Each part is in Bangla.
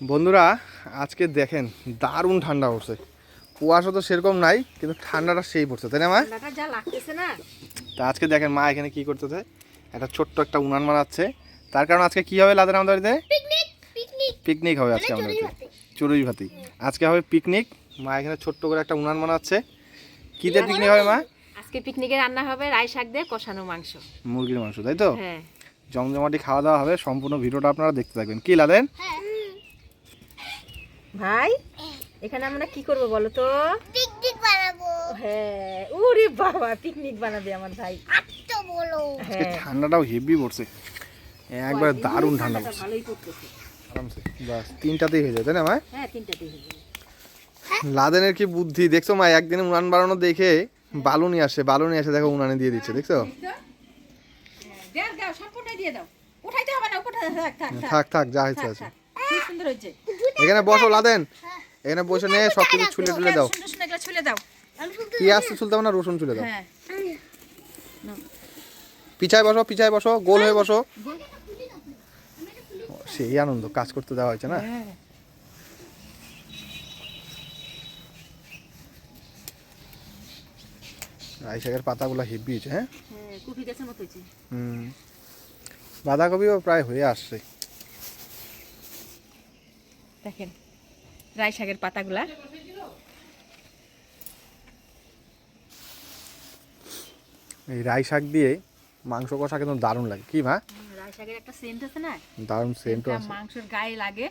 বন্ধুরা আজকে দেখেন দারুণ ঠান্ডা পড়ছে। কুয়াশা তো সেরকম নাই কিন্তু ঠান্ডাটা সেই পড়ছে তাই না মা? তা আজকে দেখেন মা এখানে কি করতেছে একটা ছোট্ট একটা উনান বানাচ্ছে তার কারণ আজকে কি হবে লাদের আমাদের বাড়িতে? পিকনিক হবে আজকে আমাদের বাড়িতে চড়ুই ভাতি। আজকে হবে পিকনিক মা এখানে ছোট্ট করে একটা উনান বানাচ্ছে কী দিয়ে পিকনিক হবে মা? আজকে পিকনিকে রান্না হবে রাই শাক দিয়ে কষানো মাংস। মুরগির মাংস তাই তো? হ্যাঁ। জমজমাটি খাওয়া দাওয়া হবে। সম্পূর্ণ ভিডিওটা আপনারা দেখতে থাকবেন। কি লাদেন? হ্যাঁ। ভাই এখানে আমরা কি করব বলো তো? পিকনিক বানাবো। হ্যাঁ ওরে বাবা পিকনিক বানাবে আমার ভাই। তো বলো। হ্যাঁ। ঠান্ডাটাও হেভি পড়ছে। একবার দারুণ ঠান্ডা পড়ছে ভালোই পড়তেছে। আরামসে। বাস তিনটাতেই হয়ে যায় তাই না ভাই? হ্যাঁ তিনটা দিয়ে হয়ে। যাবে। লাদেনের কি বুদ্ধি? দেখছ মা একদিন উনান বাড়ানো দেখে বালু নিয়ে আসে বালু নিয়ে আসে দেখো উনানে দিয়ে দিচ্ছে দেখছ? দাও সম্পূর্ণ দিয়ে দাও। উঠাইতে হবে না থাক থাক থাক। থাক থাক যা হয়েছে আছে। কি সুন্দর হয়েছে। এখানে বসো লাদেন। এখানে বসে নিয়ে সব কিছু ছুলে টুলে দাও। এগুলো ছুলে দাও। আমি শুধু পেঁয়াজ তো ছুলতে না রসুন ছুলে দাও। হ্যাঁ। পিছায় বসো পিছায় বসো গোল হয়ে বসো। সেই আনন্দ কাজ করতে দেওয়া হয়েছে না? হ্যাঁ। রাই শাকের পাতাগুলো হেভি হয়েছে হ্যাঁ? হ্যাঁ বাঁধাকপিও প্রায় হয়ে আসছে। দেখেন রাই শাকের পাতাগুলা। এই রাই শাক দিয়ে মাংস কষা কিন্তু দারুণ লাগে। কি মা? রাই শাকের একটা সেন্ট আছে না? দারুণ সেন্টটা আছে। মাংসের গায়ে লাগে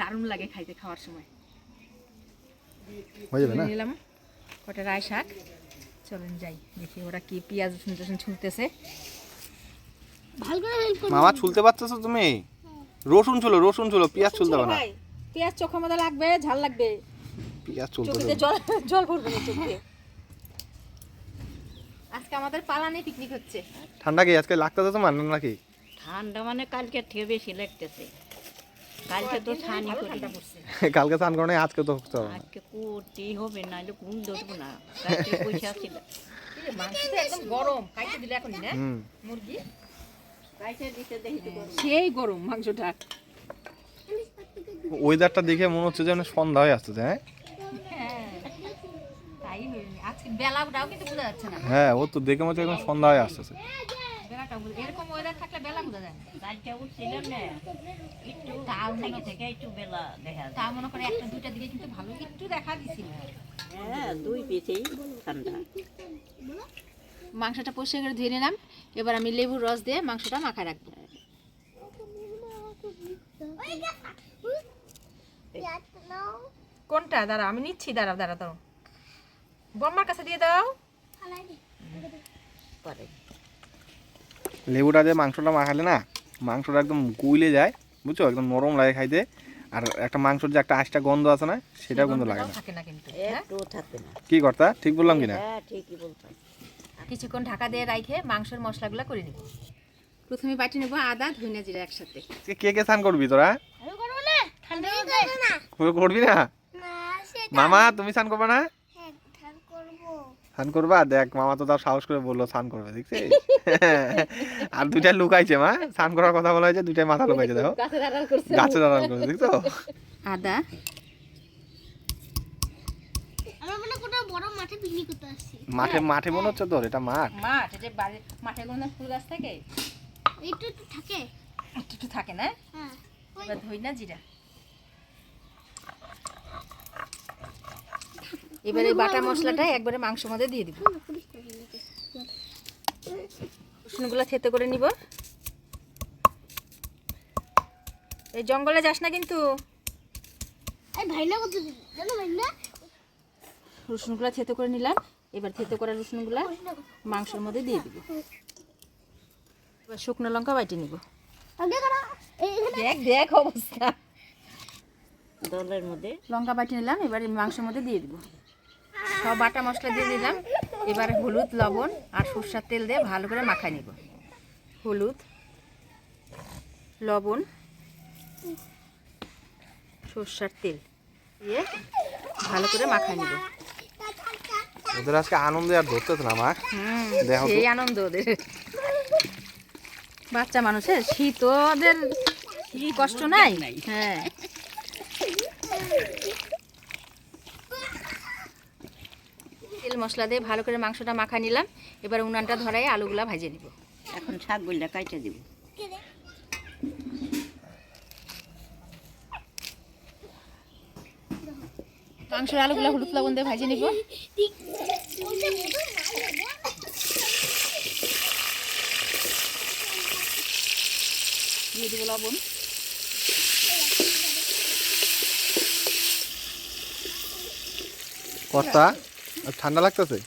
দারুণ লাগে খাইতে খাওয়ার সময়। হয়ে যাবে না? নিলাম কটা রাই শাক। চলেন যাই দেখি ওরা কি পেঁয়াজ রসুন টসুন ছুলতেছে। ভালো করে হেল্প করো। মামা ছুলতে পারতেছো তুমি? রসুন চলো রসুন চলো পেঁয়াজ চুলতে হবে না। পেঁয়াজ চোখা মতো লাগবে ঝাল লাগবে। পেঁয়াজ চুলতে জল জল পড়বে না চোখে। আজকে আমাদের পালানে পিকনিক হচ্ছে। ঠান্ডা কি? আজকে লাগতেছে তোমার না নাকি? ঠান্ডা মানে কালকে থেকে বেশি লাগতেছে। কালকে তো ছানি করি কালকে স্নান করো আজকে তো না আজকে করতেই হবে নাহলে ঘুম ধরবো না। কালকে পয়সা ছিল এই যে মাংস তো একদম গরম খাইতে দিলে এখনই না মুরগি? কালকে দিতে দেখি সেই গরম মাংসটা। ওয়েদারটা দেখে মনে হচ্ছে যেন সন্ধ্যা হয়ে আসতেছে হ্যাঁ? হ্যাঁ তাই আজকে বেলাটাও কিন্তু বোঝা যাচ্ছে না। হ্যাঁ ও তো দেখে মনে হচ্ছে একদম সন্ধ্যা হয়ে আসতেছে। বেলাটাও বোঝা এরকম ওয়েদার থাকলে বেলা বোঝা যায় না। কালকে উঠছিলাম না। একটু তাও মনে থেকে থেকে একটু বেলা দেখা যায়। তা মনে করে একটা দুইটা কিন্তু ভালো একটু দেখা দিছিল। হ্যাঁ দুই মাংসটা পরিষ্কার করে ধুয়ে নিলাম। এবার আমি লেবুর রস দিয়ে মাংসটা মাখায় রাখব। কোনটা? দাঁড়া আমি নিচ্ছি দাঁড়া দাঁড়া দাঁড়াও। বম্মার কাছে দিয়ে দাও। পরে। লেবুটা দিয়ে মাংসটা মাখালে না মাংসটা একদম গুইলে যায় বুঝছ? একদম নরম লাগে খাইতে। আর একটা মাংসর যে একটা আঁশটা গন্ধ আছে না সেটাও গন্ধ লাগে না। থাকে না কিন্তু হ্যাঁ? না। কি করতা? ঠিক বললাম কি না হ্যাঁ ঠিকই কিছুক্ষণ ঢাকা দিয়ে রাখে মাংসের মশলাগুলো করে নিব। প্রথমে বাটি নেব আদা ধনিয়া জিরা একসাথে। কে কে স্নান করবি তোরা? করব না? না। না? না মামা তুমি স্নান করবে না? হ্যাঁ স্নান করবা। দেখ মামা তো তার সাহস করে বলল স্নান করবে দেখছিস? আর দুইটা লুকাইছে মা। স্নান করার কথা বলা হয়েছে দুইটাই মাথা লুকাইছে দেখো। গাছে দাঁড়ান করেছে। দেখছ? আদা। আমরা কোথাও বড় মাঠে পিকনিক করতে আসছি। মাঠে মাঠে মনে হচ্ছে তোর এটা মাঠ। মাঠ যে মাঠে কোনো ফুল গাছ থাকে? একটু একটু থাকে। একটু একটু থাকে না? হ্যাঁ ধইনা জিরা। এবার এই বাটা মশলাটা একবারে মাংস মধ্যে দিয়ে দিব। রসুনগুলো থেতে করে নিব। এই জঙ্গলে যাস না কিন্তু। রসুনগুলো থেতে করে নিলাম। এবার থেতে করা রসুনগুলো মাংসের মধ্যে দিয়ে দিব। এবার শুকনো লঙ্কা বাইটে নিব। আগে করা। এই দেখ দেখ অবস্থা। দলের মধ্যে। লঙ্কা বাটি নিলাম এবার মাংসের মধ্যে দিয়ে দিব। সব বাটা মশলা দিয়ে দিলাম। এবার হলুদ লবণ আর সর্ষার তেল দিয়ে ভালো করে মাখায় নিব। হলুদ লবণ সর্ষার তেল দিয়ে ভালো করে মাখায় নিব। ওদের আজকে আনন্দে আর ধরতেছে না মা। দেখো তো। সেই আনন্দ ওদের। বাচ্চা মানুষের শীত ওদের কষ্ট নাই? হ্যাঁ। তেল মশলা দিয়ে ভালো করে মাংসটা মাখা নিলাম। এবার উনানটা ধরাই আলুগুলা ভেজে নিব। এখন শাকগুলা কাইটে দিব। মাংসের আলুগুলা হলুদ লবণ দিয়ে ভেজে নিব। দিয়ে দিব লবণ। কর্তা আর ঠান্ডা লাগতেছে?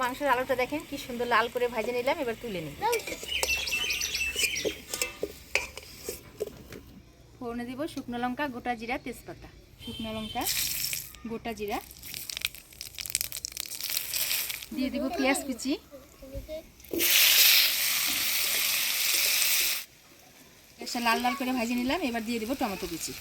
মাংসের আলুটা দেখেন কি সুন্দর লাল করে ভাজে নিলাম এবার তুলে নিব ফোড়নে দিব শুকনো লঙ্কা গোটা জিরা তেজপাতা। শুকনো লঙ্কা গোটা জিরা। দিয়ে দিব পেঁয়াজ কুচি। পেঁয়াজটা লাল লাল করে ভেজে নিলাম, এবার দিয়ে দিব টমেটো কুচি।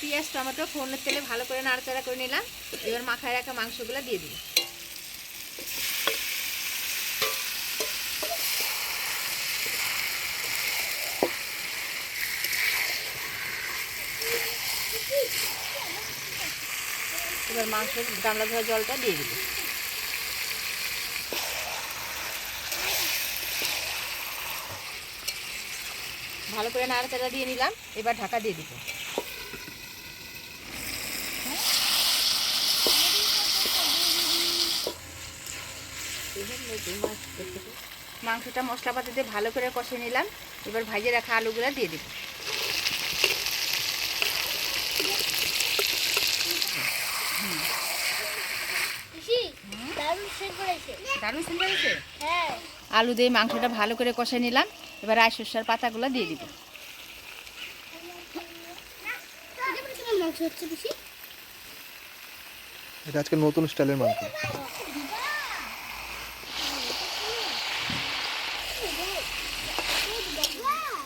পেঁয়াজ, টমেটো, ফোড়নের তেলে ভালো করে নাড়াচাড়া করে নিলাম। এবার মাখায় রাখা মাংসগুলো দিয়ে দিই এবার মাংস গামলা ধোয়া জলটা দিয়ে দিবি। ভালো করে নাড়াচাড়া দিয়ে নিলাম এবার ঢাকা দিয়ে দিব। মাংসটা মশলাপাতি দিয়ে ভালো করে কষে নিলাম এবার ভাজে রাখা আলুগুলো দিয়ে দিব। দারুণ শেখ করেছে দারুণ সুন্দর হয়েছে? হ্যাঁ। আলু দিয়ে মাংসটা ভালো করে কষে নিলাম। এবার রায় শস্যার পাতাগুলো দিয়ে দিব। এটা আজকে নতুন স্টাইলের মাংস।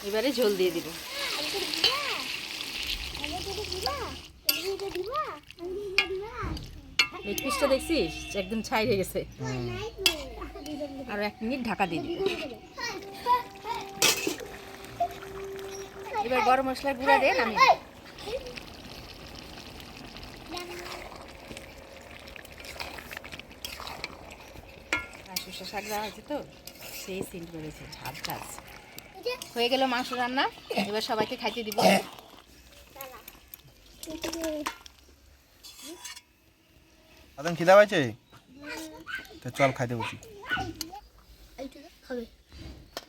এবারে ঝোল দিয়ে দিব। লেগ পিসটা দেখছিস? একদম ছাই হয়ে গেছে। আর এক মিনিট ঢাকা দিয়ে দিব। এবার গরম মশলার গুঁড়া দিয়ে আমি সর্ষে শাক দেওয়া হয়েছে তো, সেই সিন্ট বেরোছে ঝাল ঝাল। হয়ে গেল মাংস রান্না, এবার সবাইকে খাইতে দিব। আদম খিদা পাইছে? তো চল খাইতে বসি।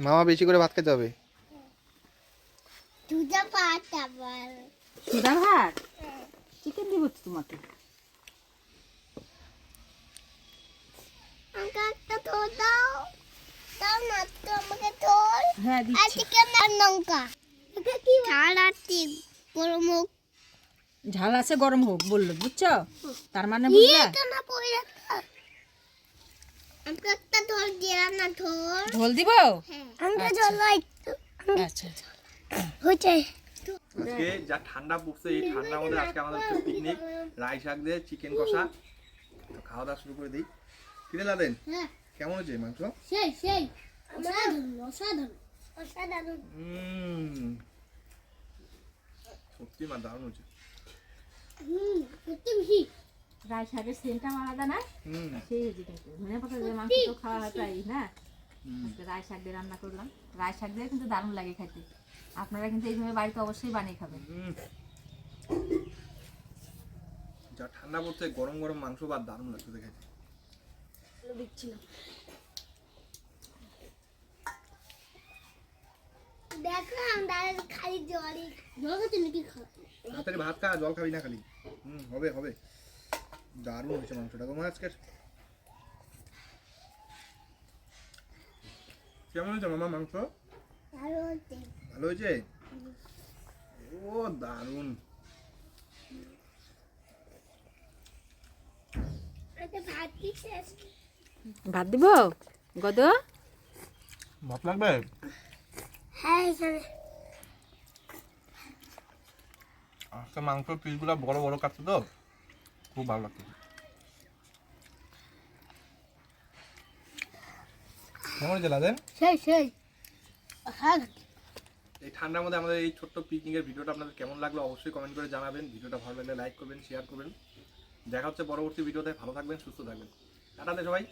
মামা বেশি করে ভাত খেতে হবে। দুধা পাত আবার। সুদা ভাত? চিকেন দিব তো তোমাকে। আমাকে একটা তোর দাও। দাও না তো আমাকে তোর। হ্যাঁ আর চিকেন আর লঙ্কা। এটা কি ঝাল আর তিল গরম হোক। ঝাল আছে গরম হোক বলল বুঝছ? তার মানে বুঝলা? এটা না পড়ে রাখা আমাকে একটা দিলাম না দিব? আমাকে জল একটু আচ্ছা হয়েছে আজকে যা ঠান্ডা পড়ছে এই ঠান্ডার মধ্যে আজকে আমাদের পিকনিক রাই শাক দিয়ে চিকেন কষা। তো খাওয়া দাওয়া শুরু করে দিই। কিরে লাদেন? হ্যাঁ। কেমন হয়েছে মাংস? সেই সেই। অসাধারণ অসাধারণ। অসাধারণ। সত্যি মা দারুণ হয়েছে। হুম সত্যি বেশি রায় শাকের সেন্টটা আলাদা না? সেই ধনে পাতা দিয়ে মাংস তো খাওয়া হয় প্রায় না? রায় শাক দিয়ে রান্না করলাম। রায় শাক দিয়ে কিন্তু দারুণ লাগে খেতে। আপনারা কিন্তু এইভাবে বাড়িতে অবশ্যই বানিয়ে খাবেন। যা ঠান্ডা পড়ছে গরম গরম মাংস বা দারুণ লাগছে দেখে। দিচ্ছি না। দেখো আমরা খালি জলই জল খাচ্ছি নাকি? ভাত খা জল খাবি না খালি। হুম হবে হবে। দারুণ হয়েছে মাংসটা। তোমার আজকে কেমন হয়েছে মামা মাংস? ভালো হয়েছে। ও দারুণ। ভাত কি শেষ? ভাত দিব? গদ? ভাত লাগবে? হ্যাঁ আজকে মাংস পিসগুলো বড় বড় কাটছে তো। খুব ভালো লাগছে কেমন হয়েছে লাদেন? সেই সেই। হ্যাঁ। এই ঠান্ডার মধ্যে আমাদের এই ছোট্ট পিকনিকের ভিডিওটা আপনাদের কেমন লাগল অবশ্যই কমেন্ট করে জানাবেন। ভিডিওটা ভালো লাগলে লাইক করবেন শেয়ার করবেন। দেখা হচ্ছে পরবর্তী ভিডিওতে। ভালো থাকবেন সুস্থ থাকবেন। টাটাতে সবাই।